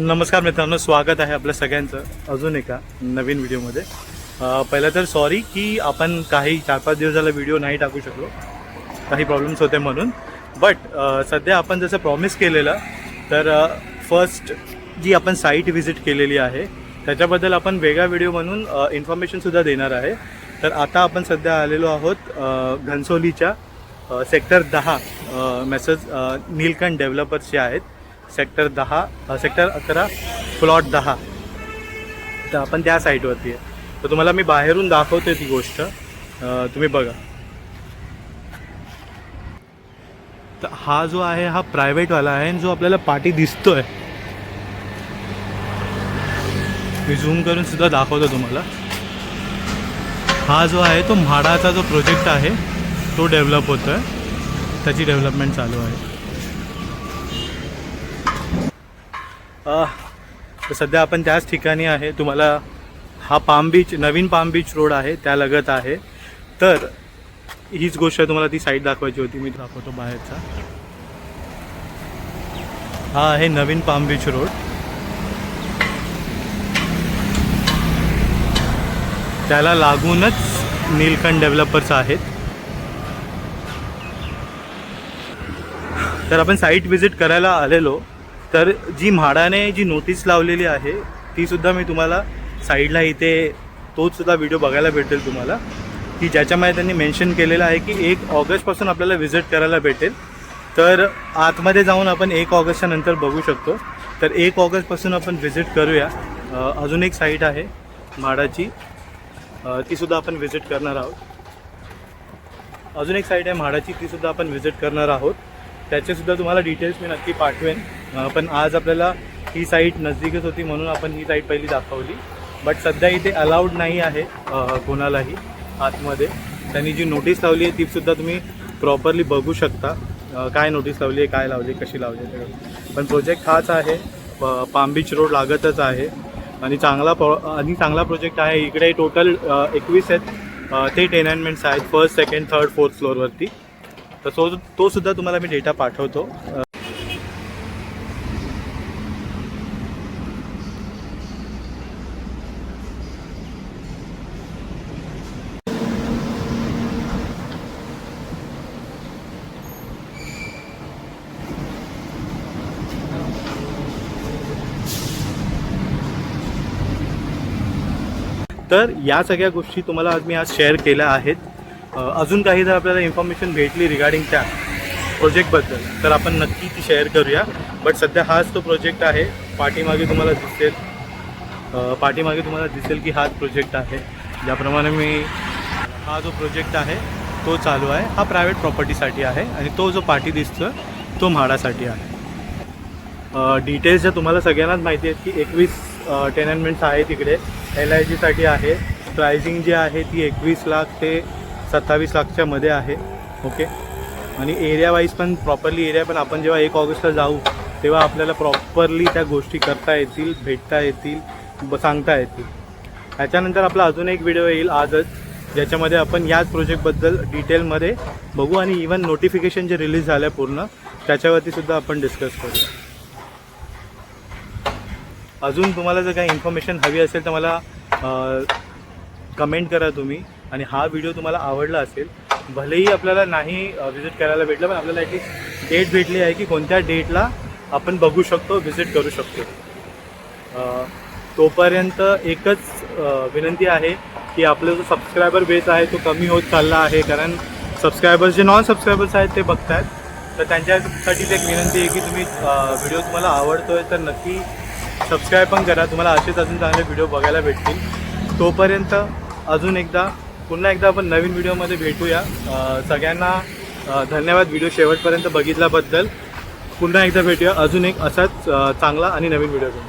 नमस्कार मित्रांनो स्वागत आहे आपल्या सगळ्यांचं. अजून एका नवीन व्हिडिओमध्ये. पहिलं तर सॉरी की आपण काही चार पाच दिवस झाला व्हिडिओ नाही टाकू शकलो. काही प्रॉब्लेम्स होते म्हणून. बट सध्या आपण जसं प्रॉमिस केलेलं तर फर्स्ट जी आपण साईट व्हिजिट केलेली आहे त्याच्याबद्दल आपण वेगळा व्हिडिओ म्हणून इन्फॉर्मेशनसुद्धा देणार आहे. तर आता आपण सध्या आलेलो आहोत घनसोलीच्या सेक्टर दहा मेसेज नीलकंठ डेव्हलपर्स जे आहेत सेक्टर दहा सेक्टर अकरा प्लॉट दहा. तर आपण त्या साईटवरती आहे. तर तुम्हाला मी बाहेरून दाखवते ती गोष्ट. तुम्ही बघा. तर हा जो आहे हा प्रायव्हेटवाला आहे आणि जो आपल्याला पाठी दिसतोय. मी झूम करून सुद्धा दाखवतो तुम्हाला. हा जो आहे तो म्हाडाचा जो प्रोजेक्ट आहे तो डेव्हलप होतो आहे त्याची डेव्हलपमेंट चालू आहे. तर सध्या आपण त्याच ठिकाणी आहे. तुम्हाला हा पाम बीच नवीन पाम बीच रोड आहे त्या लगत आहे. तर हीच गोष्ट तुम्हाला ती साईड दाखवायची होती. मी दाखवतो बाहेरचा. हा आहे नवीन पाम बीच रोड. त्याला लागूनच नीलकंठ डेव्हलपर्स आहेत. तर आपण साईट व्हिजिट करायला आलेलो. तर जी म्हाडाने जी नोटीस लावलेली आहे ती सुद्धा मी तुम्हाला साईडला इथे तोचसुद्धा व्हिडिओ बघायला भेटेल तुम्हाला. की ज्याच्यामध्ये त्यांनी मेन्शन केलेलं आहे की एक ऑगस्टपासून आपल्याला व्हिजिट करायला भेटेल. तर आतमध्ये जाऊन आपण एक ऑगस्टच्या नंतर बघू शकतो. तर एक ऑगस्टपासून आपण व्हिजिट करूया. अजून एक साईट आहे म्हाडाची. तीसुद्धा आपण व्हिजिट करणार आहोत. अजून एक साईट आहे म्हाडाची तीसुद्धा आपण व्हिजिट करणार आहोत. त्याचेसुद्धा तुम्हाला डिटेल्स मी नक्की पाठवेन. पण आज आपल्याला ही साईट नजदीकच होती म्हणून आपण ही साईट पहिली दाखवली. बट सध्या इथे अलाउड नाही आहे कोणालाही आतमध्ये. त्यांनी जी नोटीस लावली आहे तीसुद्धा तुम्ही प्रॉपरली बघू शकता. काय नोटीस लावली आहे काय लावली आहे, कशी लावली आहे पण प्रोजेक्ट हाच आहे पाम बीच रोड लागतच आहे. आणि चांगला प्रॉ आणि चांगला प्रोजेक्ट आहे. इकडे टोटल एकवीस आहेत. ते टेनॅनमेंट्स आहेत फर्स्ट सेकंड थर्ड फोर्थ फ्लोअरवरती तर तो तो सुद्धा तुम्हाला मी डेटा पाठवतो. तर या सगळ्या गोष्टी तुम्हाला आज मी आज शेअर केल्या आहेत. अजून काही जर आपल्याला इन्फॉर्मेशन भेटली रिगार्डिंग त्या प्रोजेक्टबद्दल तर आपण नक्की ती शेअर करूया. बट सध्या हाच तो प्रोजेक्ट आहे. पाठीमागे तुम्हाला दिसेल पाठीमागे तुम्हाला दिसेल की हाच प्रोजेक्ट आहे. ज्याप्रमाणे मी हा जो प्रोजेक्ट आहे तो चालू आहे. हा प्रायव्हेट प्रॉपर्टीसाठी आहे आणि तो जो पाठी दिसतो तो म्हाडासाठी आहे. डिटेल्स ज्या तुम्हाला सगळ्यांनाच माहिती आहेत की एकवीस टेनमेंट्स आहेत तिकडे एल आय जीसाठी आहे. प्रायझिंग जी आहे ती एकवीस लाख ते सत्तावीस लाखच्या मध्ये आहे ओके? आणि एरिया वाईज पण प्रॉपरली एरिया पण आपण जेव्हा एक ऑगस्टला जाऊ तेव्हा आपल्याला प्रॉपरली त्या गोष्टी करता येतील भेटता येतील ब सांगता येतील. ह्याच्यानंतर आपला अजून एक व्हिडिओ येईल आजच ज्याच्यामध्ये आपण याच प्रोजेक्टबद्दल डिटेलमध्ये बघू आणि इवन नोटिफिकेशन जे रिलीज झालं आहे पूर्ण त्याच्यावरती सुद्धा आपण डिस्कस करू. अजून तुम्हाला जर काही इन्फॉर्मेशन हवी असेल तर मला कमेंट करा तुम्ही. आणि हा व्हिडिओ तुम्हाला आवडला असेल भलेही आपल्याला नाही व्हिजिट करायला भेटलं पण आपल्याला ॲटलीस्ट डेट भेटली आहे की कोणत्या डेटला आपण बघू शकतो व्हिजिट करू शकतो. तोपर्यंत एकच विनंती आहे की आपला जो सबस्क्रायबर बेस आहे तो कमी होत चालला आहे. कारण सबस्क्रायबर्स जे नॉन सबस्क्रायबर्स आहेत ते बघतात तर त्यांच्यासाठीच एक विनंती आहे की तुम्ही व्हिडिओ तुम्हाला आवडतो आहे तर नक्की सबस्क्राईब पण करा. तुम्हाला असेच अजून चांगले व्हिडिओ बघायला भेटतील. तोपर्यंत अजून एकदा पुन्हा एकदा आपण नवीन व्हिडिओमध्ये भेटूया. सगळ्यांना धन्यवाद व्हिडिओ शेवटपर्यंत बघितल्याबद्दल. पुन्हा एकदा भेटूया. अजून एक असाच चांगला आणि नवीन व्हिडिओ घेऊन.